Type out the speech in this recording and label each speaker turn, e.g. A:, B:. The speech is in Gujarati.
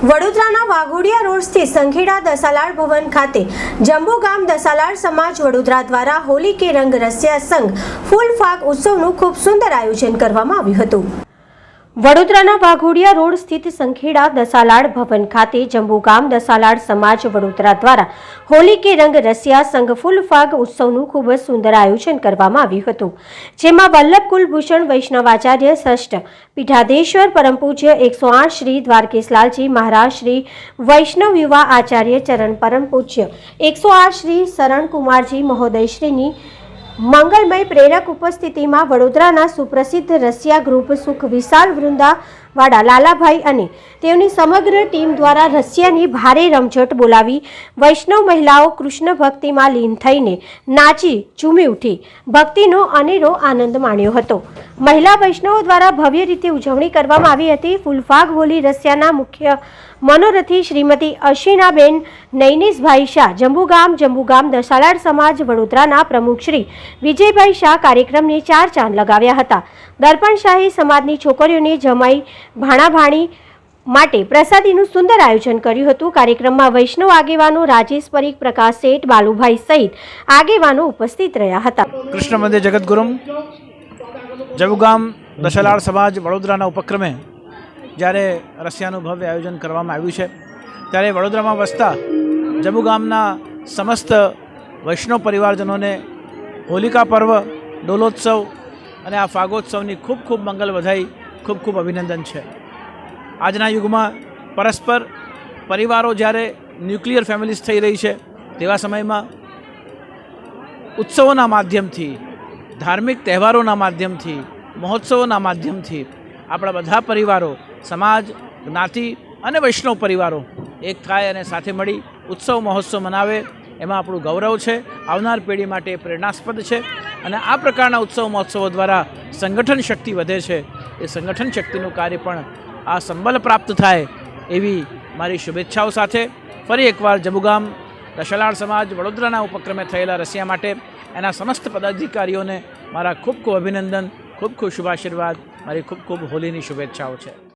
A: વડોદરાના વાઘોડિયા રોડ સ્થિત સંખેડા દસાલાડ ભવન ખાતે જંબુ ગામ દસાલાડ સમાજ વડોદરા દ્વારા હોલી કે રંગ રસિયા સંઘ ફૂલ ફાગ ઉત્સવનું ખૂબ સુંદર આયોજન કરવામાં આવ્યું હતું. વડોદરાના વાઘોડિયા રોડ સ્થિત સંખેડા દસાલાડ ભવન ખાતે જંબુગામ દસાલાડ સમાજ વડોદરા દ્વારા હોલી કે રંગ રસિયા સંઘ ફૂલ ફાગ ઉત્સવનું ખૂબ જ સુંદર આયોજન કરવામાં આવ્યું હતું. જેમાં વલ્લભ કુલભૂષણ વૈષ્ણવાચાર્ય ષષ્ઠ પીઠાધેશ્વર પરમ પૂજ્ય એકસો આઠ શ્રી દ્વારકેશલાલજી મહારાજ શ્રી વૈષ્ણવ યુવા આચાર્ય ચરણ પરમ પૂજ્ય એકસો આઠ શ્રી શરણકુમારજી મહોદયશ્રીની મંગલમય પ્રેરક ઉપસ્થિતિમાં વડોદરાના સુપ્રસિદ્ધ રશિયા ગ્રુપ સુખ વિશાલ વૃંદાવાડા લાલાભાઈ અને તેમની સમગ્ર ટીમ દ્વારા રશિયાની ભારે રમઝટ બોલાવી વૈષ્ણવ મહિલાઓ કૃષ્ણ ભક્તિમાં લીન થઈને નાચી ઝૂમી ઉઠી. ભક્તિનો અનેરો આનંદ માણ્યો હતો. મહિલા વૈષ્ણવો દ્વારા ભવ્ય રીતે ઉજવણી કરવામાં આવી હતી. ફૂલફાગ હોલી રશિયાના મુખ્ય મનોરથી શ્રીમતી અશ્વિનાબેન નૈનીશભાઈ શાહ, જંબુગામ જંબુગામ દશાલાડ સમાજ વડોદરાના પ્રમુખ શ્રી વિજયભાઈ શાહ કાર્યક્રમને ચાર ચાંદ લગાવ્યા હતા. દર્પણશાહી સમાજની છોકરીઓને જમાઈ ભાણાભાણી માટે પ્રસાદીનું સુંદર આયોજન કર્યું હતું. કાર્યક્રમમાં વૈષ્ણવ આગેવાનો રાજેશ પરીખ, પ્રકાશ શેઠ, બાલુભાઈ સહિત આગેવાનો ઉપસ્થિત રહ્યા હતા.
B: કૃષ્ણ મંદિર જગતગુરુમ જબુગામ દશલાળ સમાજ વડોદરાના ઉપક્રમે જ્યારે રશિયાનું ભવ્ય આયોજન કરવામાં આવ્યું છે, ત્યારે વડોદરામાં વસતા જબુગામના સમસ્ત વૈષ્ણવ પરિવારજનોને હોલિકા પર્વ, ડોલોત્સવ અને આ ફાગોત્સવની ખૂબ ખૂબ મંગલ વધાઈ ખૂબ ખૂબ અભિનંદન છે. આજના યુગમાં પરસ્પર પરિવારો જ્યારે ન્યુક્લિયર ફેમિલીઝ થઈ રહી છે, તેવા સમયમાં ઉત્સવોના માધ્યમથી, ધાર્મિક તહેવારોના માધ્યમથી, મહોત્સવોના માધ્યમથી આપણા બધા પરિવારો, સમાજ, જ્ઞાતિ અને વૈષ્ણવ પરિવારો એક થાય અને સાથે મળી ઉત્સવ મહોત્સવ મનાવે, એમાં આપણું ગૌરવ છે, આવનાર પેઢી માટે પ્રેરણાસ્પદ છે. અને આ પ્રકારના ઉત્સવ મહોત્સવો દ્વારા સંગઠન શક્તિ વધે છે. એ સંગઠન શક્તિનું કાર્ય પણ આ સંબલ પ્રાપ્ત થાય એવી મારી શુભેચ્છાઓ સાથે. ફરી એકવાર જબુગામ દશલાળ સમાજ વડોદરાના ઉપક્રમે થયેલા રસિયા માટે એના સમસ્ત પદાધિકારીઓને મારા ખૂબ ખૂબ અભિનંદન, ખૂબ ખૂબ શુભાશીર્વાદ, મારી ખૂબ ખૂબ હોલીની શુભેચ્છાઓ છે.